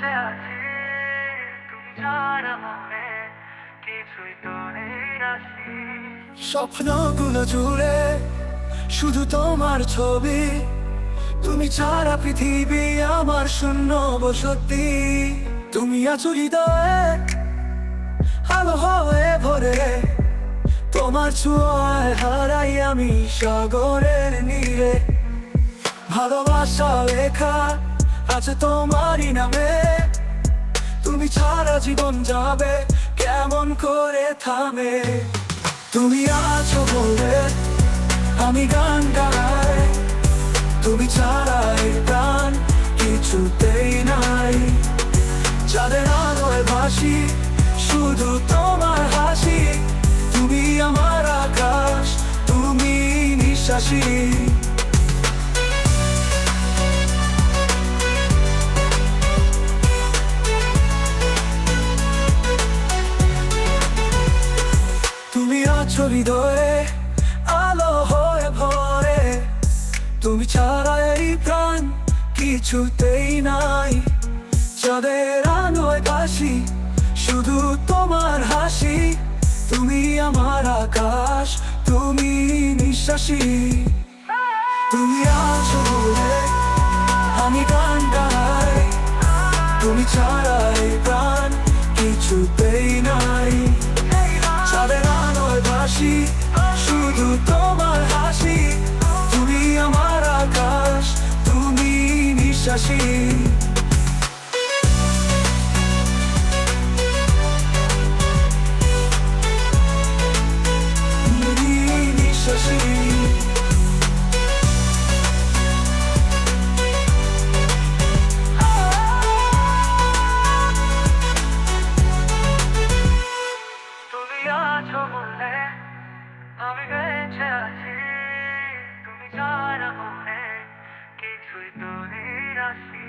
বেঁচে আছি? তুমি ছাড়া মনে কিছুই তো নেই স্বপ্নগুলো জুড়ে শুধু তোমার ছবি। তুমি ছাড়া পৃথিবী আমার শূন্য বসতি তুমি আছো হৃদয়ে, আলো হয়ে ভরে। তোমার ছোঁয়ায় হারাই আমি সাগরের নীরে। ভালোবাসা লেখা আছে তোমারই নামে। তুমি ছাড়া জীবন যাবে, কেমন করে থামে। তুমি আছো বলে আমি গান গাই। তুমি ছাড়াই প্রাণ কিছুতেই নাই। যাদের আলোয় ভাসি, শুধু তোমার হাসি। তুমি আমার আকাশ, তুমি নিঃশ্বাসী। আছো হৃদয়ে আলো হয়ে ভরে। তুমি ছাড়া এই প্রাণ কিছুতেই নাই। যাদের আলোয় বাসি শুধু তোমার হাসি। তুমি আমার আকাশ, তুমি নিঃশ্বাসী। তুমি আছো আমি গান গাই তুমি ছাড়া এই প্রাণ কিছুতেই নাই। চাঁদের ভালোবাসি শুধু তোমার হাসি। তুমি আমার আকাশ তুমি নিঃশ্বাসী। 아저 আমি বেঁচে আছি তুমি ছাড়া মনে কিছুই তো নিরাশি